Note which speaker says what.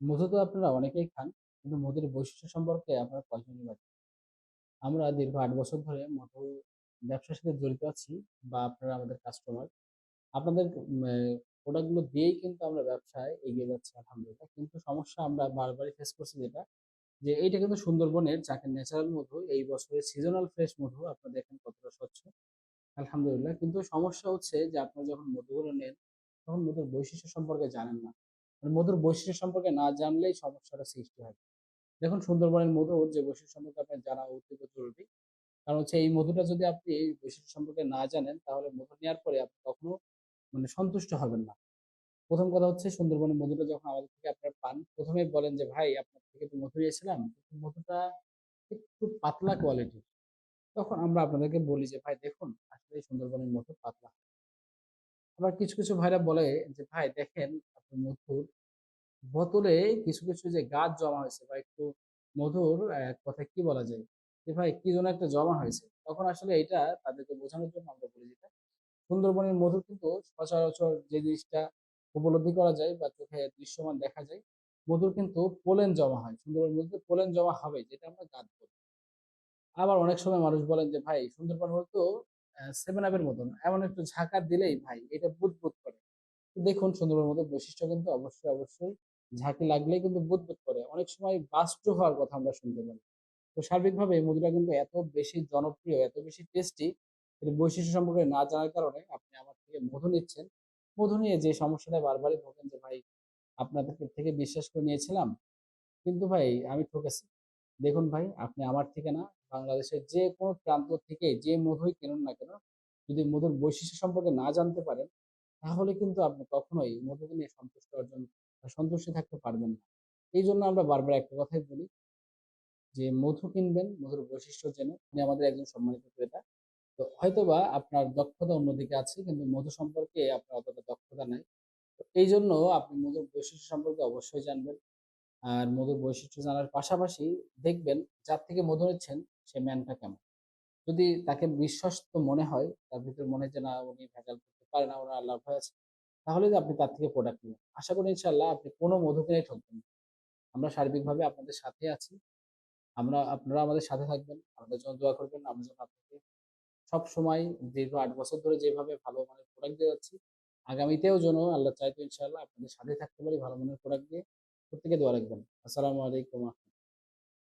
Speaker 1: মধু তো আপনারা অনেকেই খান, কিন্তু মধুর বৈশিষ্ট্য সম্পর্কে আপনারা কয়জনই বা আমরা দীর্ঘ আট বছর ধরে মধু ব্যবসার সাথে জড়িত আছি বা আপনারা আমাদের কাস্টমার আপনাদের প্রোডাক্টগুলো দিয়েই কিন্তু আমরা ব্যবসায় এগিয়ে যাচ্ছি, আলহামদুলিল্লাহ। কিন্তু সমস্যা আমরা বারবারই ফেস করছি যেটা, যে এইটা কিন্তু সুন্দরবনের যাকে ন্যাচারাল মধু, এই বছরের সিজনাল ফ্রেশ মধু আপনারা দেখেন কতটা স্বচ্ছ, আলহামদুলিল্লাহ। কিন্তু সমস্যা হচ্ছে যে আপনারা যখন মধুগুলো নেন, তখন মধুর বৈশিষ্ট্য সম্পর্কে জানেন না। মধুর বৈশিষ্ট্য সম্পর্কে না জানলেই সমস্যাটা সৃষ্টি হয়। দেখুন, সুন্দরবনের মধুর যে বৈশিষ্ট্য সম্পর্কে আপনার জানা অত্যন্ত জরুরি। কারণ হচ্ছে এই মধুটা যদি আপনি এই বৈশিষ্ট্য সম্পর্কে না জানেন, তাহলে মধু নেওয়ার পরে আপনি কখনো মানে সন্তুষ্ট হবেন না। প্রথম কথা হচ্ছে, সুন্দরবনের মধুটা যখন আমাদের থেকে আপনারা পান, প্রথমেই বলেন যে, ভাই, আপনার থেকে তো মধু নিয়েছিলাম। মধুটা একটু পাতলা কোয়ালিটির তখন আমরা আপনাদেরকে বলি যে, ভাই, দেখুন আসলে সুন্দরবনের মধু পাতলা। আবার কিছু কিছু ভাইরা বলে যে, ভাই দেখেন মধুর। বোতলে কিছু কিছু যে গাছ জমা হয়েছে বা একটু মধুর কথায় কি বলা যায়? যে, ভাই কি যেন একটা জমা হয়েছে। তখন আসলে এটা তাদেরকে বোঝানোর জন্য আমরা বলি যেটা, সুন্দরবনের মধু কিন্তু সচরাচর যে জিনিসটা উপলব্ধি করা যায় বা চোখে দৃশ্যমান দেখা যায়, মধুর কিন্তু পোলেন জমা হয়। সুন্দরবনের মধ্যে পোলেন জমা হবে, যেটা আমরা গাছ বলি। আবার অনেক সময় মানুষ বলেন যে, ভাই সুন্দরবন হতো সেভেন আপের মতন। এমন একটু ঝাঁকা দিলেই ভাই এটা বুদবুদ করে। দেখুন সুন্দরবনের মতো বৈশিষ্ট্য কিন্তু অবশ্যই অবশ্যই ঝাঁকি লাগলে কিন্তু বুদবুদ করে। অনেক সময় বাস্ট হওয়ার কথা আমরা শুনতে পারি তো সার্বিকভাবে এই মধুটা কিন্তু এত বেশি জনপ্রিয়, এত বেশি টেস্টি এর বৈশিষ্ট্য সম্পর্কে না জানার কারণে আপনি আমার থেকে মধু নিচ্ছেন। মধু নিয়ে যে সমস্যাটা বারবারই ভোগেন যে ভাই আপনাদের থেকে বিশ্বাস করে নিয়েছিলাম, কিন্তু ভাই আমি ঠকেছি। দেখুন ভাই, আপনি আমার থেকে না বাংলাদেশের যে কোনো প্রান্ত থেকে যে মধুই কিনুন না কেন, যদি মধুর বৈশিষ্ট্য সম্পর্কে না জানতে পারেন, তাহলে কিন্তু আপনি কখনোই মধুকে নিয়ে সন্তুষ্ট অর্জন, সন্তুষ্টি থাকতে পারবেন না। এই জন্য আমরা বারবার একটা কথাই বলি, যে মধু কিনবেন, মধুর বৈশিষ্ট্য জেনে উনি আমাদের একজন সম্মানিত ক্রেতা। তো হয়তোবা আপনার দক্ষতা অন্যদিকে আছে, কিন্তু মধু সম্পর্কে আপনার অতটা দক্ষতা নাই। এই জন্য আপনি মধুর বৈশিষ্ট্য সম্পর্কে অবশ্যই জানবেন। আর মধুর বৈশিষ্ট্য জানার পাশাপাশি দেখবেন যার থেকে মধু নিচ্ছেন সে ম্যানটা কেমন। যদি তাকে বিশ্বস্ত মনে হয়, তার ভিতরে মনে যে, না, উনি ভেজাল করতে পারে না, ওনার আল্লাহ ভয় আছে তাহলে আপনি তার থেকে প্রোডাক্ট নেবেন। আশা করি ইনশাল্লাহ আপনি কোনো মধু কিনে ঠকবেন না। আমরা সার্বিকভাবে আপনাদের সাথে আছি। আমরা, আপনারা আমাদের সাথে থাকবেন। আমাদের জন্য দোয়া করবেন। আমরা যেন আপনাকে সব সময় দীর্ঘ আট বছর ধরে যেভাবে ভালো মানের প্রোডাক্ট দিয়ে যাচ্ছি, আগামীতেও যেন আল্লাহ চাইতো ইনশাল্লাহ আপনাদের সাথে থাকতে পারি ভালো মানের প্রোডাক্ট দিয়ে। প্রত্যেকে দোয়া রাখবেন। আসসালামু আলাইকুম